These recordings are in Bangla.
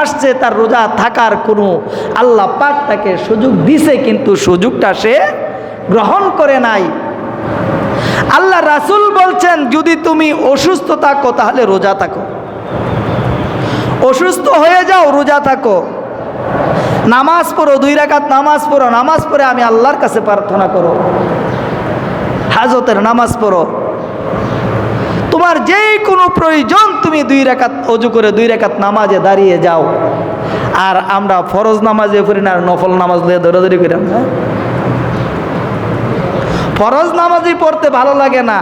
আসছে, তার রোজা থাকার কোনো আল্লাহ পাক তাকে সুযোগ দিছে, কিন্তু সুযোগটা সে গ্রহণ করে নাই। আল্লাহ রাসুল বলছেন, যদি তুমি অসুস্থ থাকো, তাহলে রোজা থাকো। অসুস্থ হয়ে যাও, রোজা থাকো। নামাজ পড়ো, দুই রাকাত নামাজ পড়ো, নামাজ পড়ে আমি আল্লাহর কাছে প্রার্থনা করো। হাজতের নামাজ পড়ো। তোমার যে কোনো প্রয়োজন, তুমি দুই রেখাত অজু করে দুই রেখাত নামাজে দাঁড়িয়ে যাও। আর আমরা ফরজ নামাজে পড়ি না, আর নফল নামাজ দিয়ে দৌড়াদৌড়ি করি ফরজ নামাজই পড়তে ভালো লাগে না।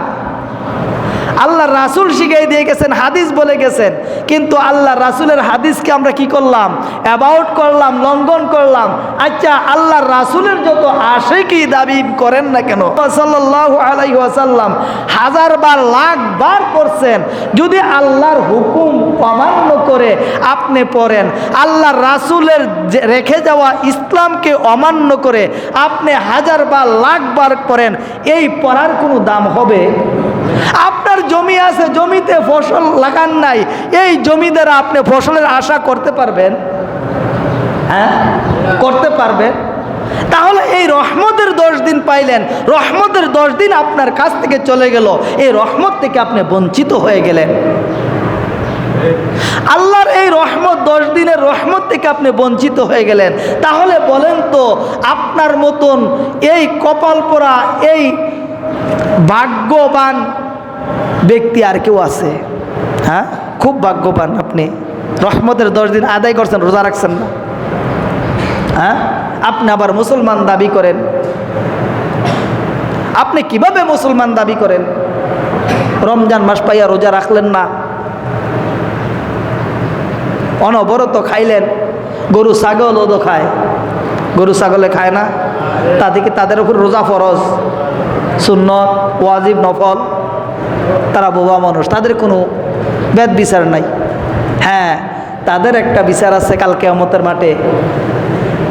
আল্লাহ রাসুল শিখাই দিয়ে গেছেন, হাদিস বলে গেছেন। কিন্তু আল্লাহ রাসুলের হাদিসকে আমরা কি করলাম? অ্যাবাউট করলাম, লঙ্ঘন করলাম। আচ্ছা আল্লাহ রাসুলের যত আসে কি দাবি করেন না কেন? ওয়াসাল্লাম হাজার বার লাখ বার করছেন যদি আল্লাহর হুকুম অমান্য করে আপনি পড়েন, আল্লাহ রাসুলের রেখে যাওয়া ইসলামকে অমান্য করে আপনি হাজার বার লাখ বার করেন এই পড়ার কোনো দাম হবে? আপনার জমি আছে, জমিতে ফসল লাগান নাই, এই জমি দ্বারা আপনি ফসলের আশা করতে পারবেন? হ্যাঁ? করতে পারবেন? তাহলে এই রহমতের দশ দিন পাইলেন, রহমতের দশ দিন আপনার কাছ থেকে চলে গেল, এই রহমত থেকে আপনি বঞ্চিত হয়ে গেলেন। আল্লাহর এই রহমত দশ দিনের রহমত থেকে আপনি বঞ্চিত হয়ে গেলেন। তাহলে বলেন তো, আপনার মতন এই কপাল পরা এই ভাগ্যবান ব্যক্তি আর কেউ আছে। হ্যাঁ? খুব ভাগ্যবান আপনি। রহমতের দশ দিন আদায় করছেন, রোজা রাখছেন না। হ্যাঁ? আপনি আবার মুসলমান দাবি করেন। আপনি কীভাবে মুসলমান দাবি করেন? রমজান মাস পাইয়া রোজা রাখলেন না। অনবরত খাইলেন। গরু ছাগলও তো খায়। গরু, ছাগলে খায় না। তাদেরকে তাদের উপর রোজা ফরজ। শূন্য ওয়াজিব, নফল। তারা বোবা মানুষ, তাদের কোনো বেদ বিচার নাই। হ্যাঁ তাদের একটা বিচার আছে কালকে কেয়ামতের মাঠে।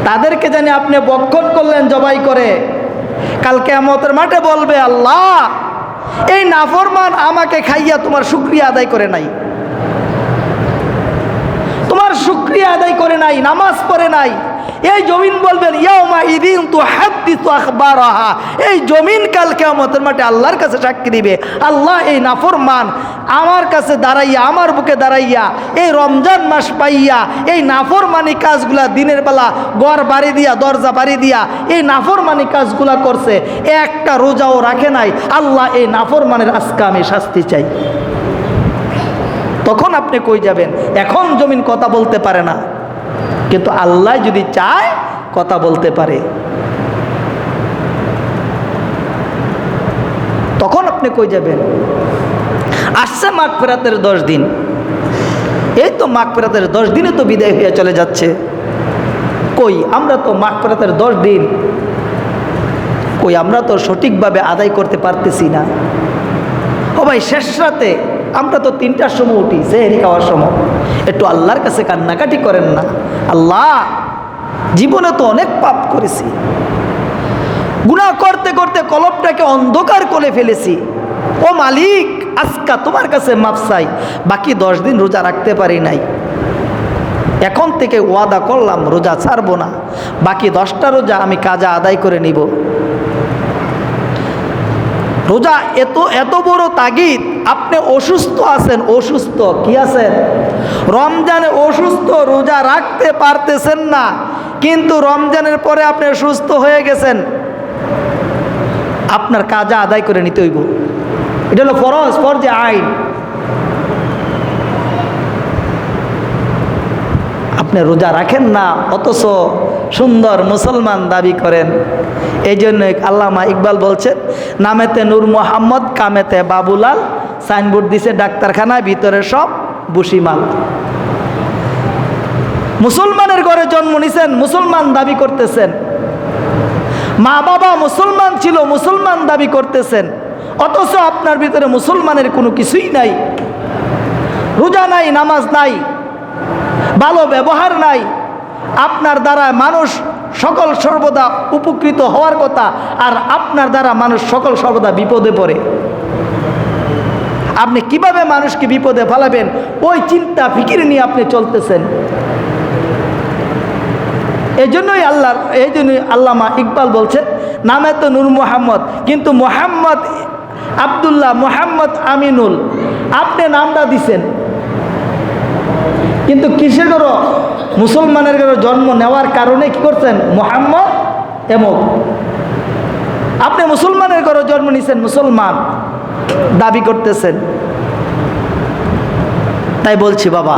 তাদেরকে জানি আপনি বক্ষণ করলেন, জবাই করে। কালকে আমতের মাঠে বলবে, আল্লাহ, এই নাফরমান আমাকে খাইয়া তোমার শুক্রিয়া আদায় করে নাই। তোমার শুক্রিয়া আদায় করে নাই, নামাজ পড়ে নাই এই জমিন বলবেন ইদিন এই জমিন কাল কিয়ামতের মাঠে আল্লাহর কাছে সাক্ষী দিবে। আল্লাহ এই নাফরমান, আমার কাছে দাঁড়াইয়া, আমার বুকে দাঁড়াইয়া, এই রমজান মাস পাইয়া, এই নাফরমানি কাজগুলা দিনের বেলা গড় বাড়ি দিয়া, দরজা বাড়ি দিয়া, এই নাফরমানি কাজগুলা করছে, একটা রোজাও রাখে নাই। আল্লাহ এই নাফরমানের আজকে আমি শাস্তি চাই। তখন আপনি কই যাবেন? এখন জমিন কথা বলতে পারে না। কিন্তু আল্লাহ যদি চায়, কথা বলতে পারে। তখন আপনি কই যাবেন? আসছে মাঘ ফেরাতের দশ দিন। এই তো মাঘ ফেরাতের দশ দিনে তো বিদায় হয়ে চলে যাচ্ছে। কই, আমরা তো মাঘ ফেরাতের দশ দিন কই, আমরা তো সঠিকভাবে আদায় করতে পারতেছি না। ও ভাই, শেষ রাতে আমরা তো তিনটার সময় উঠি সেহেরি খাওয়ার সময়। একটু আল্লাহর কাছে কান্নাকাটি করেন না। আল্লাহ, জীবনে তো অনেক পাপ করেছি। গুনাহ করতে করতে কলবটাকে অন্ধকার করে ফেলেছি। ও মালিক, আজকা তোমার কাছে মাপসাই বাকি দশ দিন রোজা রাখতে পারি নাই। এখন থেকে ওয়াদা করলাম, রোজা ছাড়বো না। বাকি দশটা রোজা আমি কাজা আদায় করে নিব। রোজা এত এত বড় তাগিদ, আপনি অসুস্থ আছেন, অসুস্থ, কি আছেন? রমজানে অসুস্থ রোজা রাখতে পারতেছেন না, কিন্তু রমজানের পরে আপনি সুস্থ হয়ে গেছেন। আপনার কাজা আদায় করে নিতে হইব। এটা হলো ফরজ, ফরজে আইন। আপনি রোজা রাখেন না, অথচ সুন্দর মুসলমান দাবি করেন। এই জন্য আল্লামা ইকবাল বলছেন নামেতে নূর মোহাম্মদ, কামেতে বাবুলাল, সাইনবোর্ড দিছে ডাক্তারখানা ভিতরে সব বুসিমাল মুসলমানের ঘরে জন্ম নিছেন, মুসলমান দাবি করতেছেন। মা বাবা মুসলমান ছিল, মুসলমান দাবি করতেছেন। অথচ আপনার ভিতরে মুসলমানের কোনো কিছুই নাই। রোজা নাই, নামাজ নাই, ভালো ব্যবহার নাই। আপনার দ্বারা মানুষ সকল সর্বদা উপকৃত হওয়ার কথা, আর আপনার দ্বারা মানুষ সকল সর্বদা বিপদে পড়ে। আপনি কীভাবে মানুষকে বিপদে ফেলাবেন? ওই চিন্তা, ফিকির নিয়ে আপনি চলতেছেন। এই জন্যই আল্লাহর এই জন্যই আল্লামা ইকবাল বলছেন, নামে তো নূর মোহাম্মদ, কিন্তু মোহাম্মদ আবদুল্লাহ মোহাম্মদ আমিনুল। আপনি নামটা দিছেন। কিন্তু কিসের করো মুসলমানের ঘরে জন্ম নেওয়ার কারণে কি করছেন? মোহাম্মদ এমক। আপনি মুসলমানের ঘরে জন্ম নিছেন মুসলমান। দাবি করতেছেন। তাই বলছি বাবা।